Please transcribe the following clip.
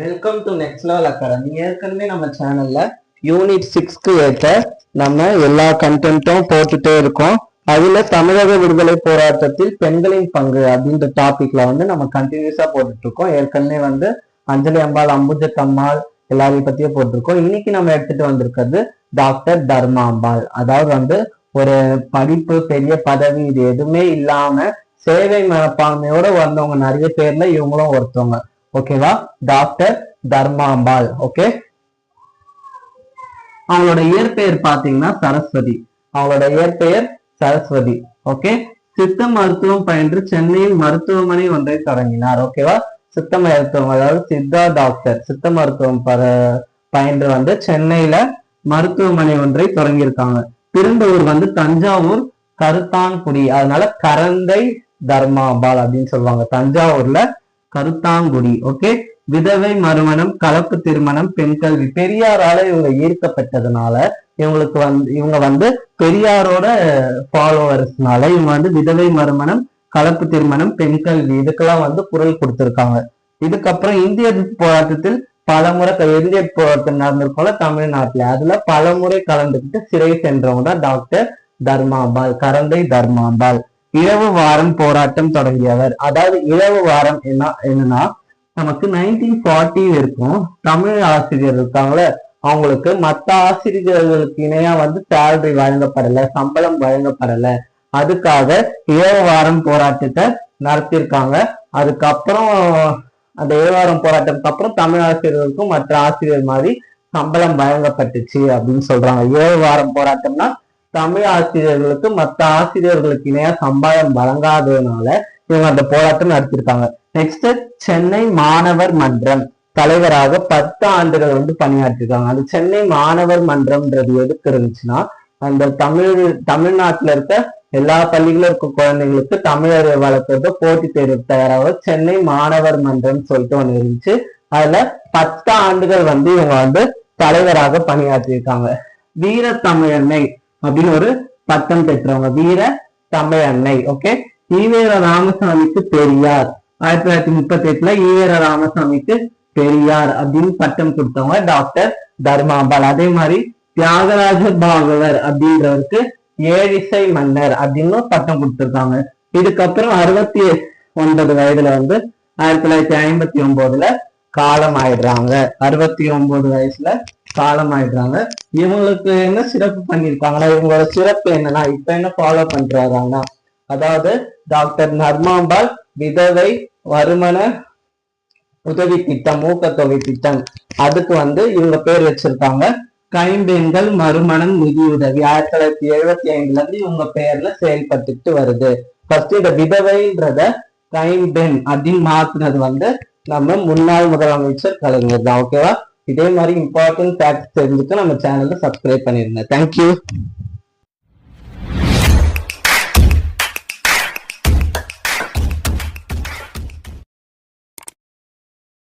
Welcome to next level academy ஏற்கனவே நம்ம சேனல்ல யூனிட் சிக்ஸ்க்கு ஏற்ற நம்ம எல்லா கண்டென்ட்டும் போட்டுட்டே இருக்கோம். அதுல தமிழக விடுதலை போராட்டத்தில் பெண்களின் பங்கு அப்படின்ற டாபிக்ல வந்து நம்ம கண்டினியூஸா போட்டுட்டு இருக்கோம். ஏற்கனவே வந்து அஞ்சலி அம்பாள் அம்புஜ கம்மாள் எல்லாரையும் பத்தியே போட்டிருக்கோம். இன்னைக்கு நம்ம எடுத்துட்டு வந்திருக்கிறது டாக்டர் தர்மா அம்பாள். அதாவது வந்து ஒரு படிப்பு பெரிய பதவி இது எதுவுமே இல்லாம சேவை மனப்பான்மையோட வந்தவங்க. நிறைய பேர்ல இவங்களும் ஒருத்தவங்க. ஓகேவா டாக்டர் தர்மாம்பாள். ஓகே அவங்களோட இயற்பெயர் பாத்தீங்கன்னா சரஸ்வதி. அவங்களோட இயற்பெயர் சரஸ்வதி. ஓகே சித்த மருத்துவம் பயின்று சென்னையில் மருத்துவமனை ஒன்றை தொடங்கினார். ஓகேவா சித்த மருத்துவம் அதாவது சித்தா டாக்டர் சித்த மருத்துவம் பர பயின்று வந்து சென்னையில மருத்துவமனை ஒன்றை தொடங்கியிருக்காங்க. பிறந்த ஊர் வந்து தஞ்சாவூர் கருத்தான்குடி அதனால கரந்தை தர்மாபால் அப்படின்னு சொல்லுவாங்க. தஞ்சாவூர்ல கருத்தாங்குடி ஓகே விதவை மறுமணம் கலப்பு திருமணம் பெண் கல்வி. பெரியாரால இவங்க ஈர்க்கப்பட்டதுனால இவங்களுக்கு வந்து இவங்க வந்து பெரியாரோட ஃபாலோவர்ஸ்னால இவங்க வந்து விதவை மறுமணம் கலப்பு திருமணம் பெண் கல்வி இதுக்கெல்லாம் வந்து குரல் கொடுத்திருக்காங்க. இதுக்கப்புறம் இந்திய எதிர்ப்பு போராட்டத்தில் பலமுறை க- இந்திய போராட்டம் நடந்திருக்கோம்ல தமிழ்நாட்டுல. அதுல பலமுறை கலந்துக்கிட்டு சிறை சென்றவங்க தான் டாக்டர் தர்மாம்பாள் கரந்தை தர்மாம்பாள். இரவு வாரம் போராட்டம் தொடங்கியவர். அதாவது இரவு வாரம் என்ன என்னன்னா நமக்கு நைன்டீன் ஃபார்ட்டி இருக்கும். தமிழ் ஆசிரியர் இருக்காங்களே அவங்களுக்கு மற்ற ஆசிரியர்களுக்கு இணையா வந்து சேலரி வழங்கப்படல சம்பளம் வழங்கப்படல. அதுக்காக இரவு வாரம் போராட்டத்தை நடத்தியிருக்காங்க. அதுக்கப்புறம் அந்த ஏழு வாரம் போராட்டத்துக்கு அப்புறம் தமிழ் ஆசிரியர்களுக்கும் மற்ற ஆசிரியர் மாதிரி சம்பளம் வழங்கப்பட்டுச்சு அப்படின்னு சொல்றாங்க. ஏழு வாரம் போராட்டம்னா தமிழ் ஆசிரியர்களுக்கு மற்ற ஆசிரியர்களுக்கு இணையா சம்பளம் வழங்காததுனால இவங்க அந்த போராட்டம் நடத்திருக்காங்க நெக்ஸ்ட் சென்னை மாணவர் மன்றம் தலைவராக பத்து ஆண்டுகள் வந்து பணியாற்றிருக்காங்க அந்த சென்னை மாணவர் மன்றம்ன்றது எதுக்கு இருந்துச்சுன்னா அந்த தமிழ் தமிழ்நாட்டுல இருக்க எல்லா பள்ளிகளும் இருக்க குழந்தைங்களுக்கு தமிழரை வளர்க்கறது போட்டி தேர்வு தயாராக சென்னை மாணவர் மன்றம் சொல்லிட்டு ஒண்ணு இருந்துச்சு. அதுல பத்து ஆண்டுகள் வந்து இவங்க வந்து தலைவராக பணியாற்றியிருக்காங்க. வீர தமிழன்னை அப்படின்னு ஒரு பட்டம் பெற்றவங்க. வீர தமிழன்னை ஓகே ஈவேர ராமசாமிக்கு பெரியார். ஆயிரத்தி தொள்ளாயிரத்தி முப்பத்தி எட்டுல ஈவேர ராமசாமிக்கு பெரியார் அப்படின்னு பட்டம் கொடுத்தவங்க டாக்டர் தர்மாபால். அதே மாதிரி தியாகராஜ பாகவர் அப்படின்றவருக்கு ஏழிசை மன்னர் அப்படின்னு பட்டம் கொடுத்திருக்காங்க. இதுக்கப்புறம் அறுபத்தி ஒன்பது வயதுல வந்து ஆயிரத்தி தொள்ளாயிரத்தி ஐம்பத்தி ஒன்பதுல காலம் ஆயிடுறாங்க அறுபத்தி ஒன்பது வயசுல காலம் ஆயிடுறாங்க இவங்களுக்கு என்ன சிறப்பு பண்ணியிருக்காங்கன்னா இவங்களோட சிறப்பு என்னன்னா இப்ப என்ன ஃபாலோ பண்றாங்கன்னா அதாவது டாக்டர் நர்மாம்பாள் விதவை வருமான உதவி திட்டம் ஊக்கத்தொகை திட்டம். அதுக்கு வந்து இவங்க பேர் வச்சிருக்காங்க. கைம்பெண்கள் மறுமணம் நிதியுதவி ஆயிரத்தி தொள்ளாயிரத்தி எழுபத்தி ஐந்துல இருந்து இவங்க பேர்ல செயல்பட்டுட்டு வருது. ஃபர்ஸ்ட் இந்த விதவைன்றத கைம்பெண் அப்படின்னு மாத்துனது வந்து நம்ம முன்னாள் முதலமைச்சர் கலைஞர் தான். ஓகேவா இதே மாதிரி இம்பார்ட்டன்ட் ஃபேக்ட்ஸ் தெரிஞ்சுக்க நம்ம சேனல்ல சப்ஸ்கிரைப் பண்ணிருங்க. தேங்க்யூ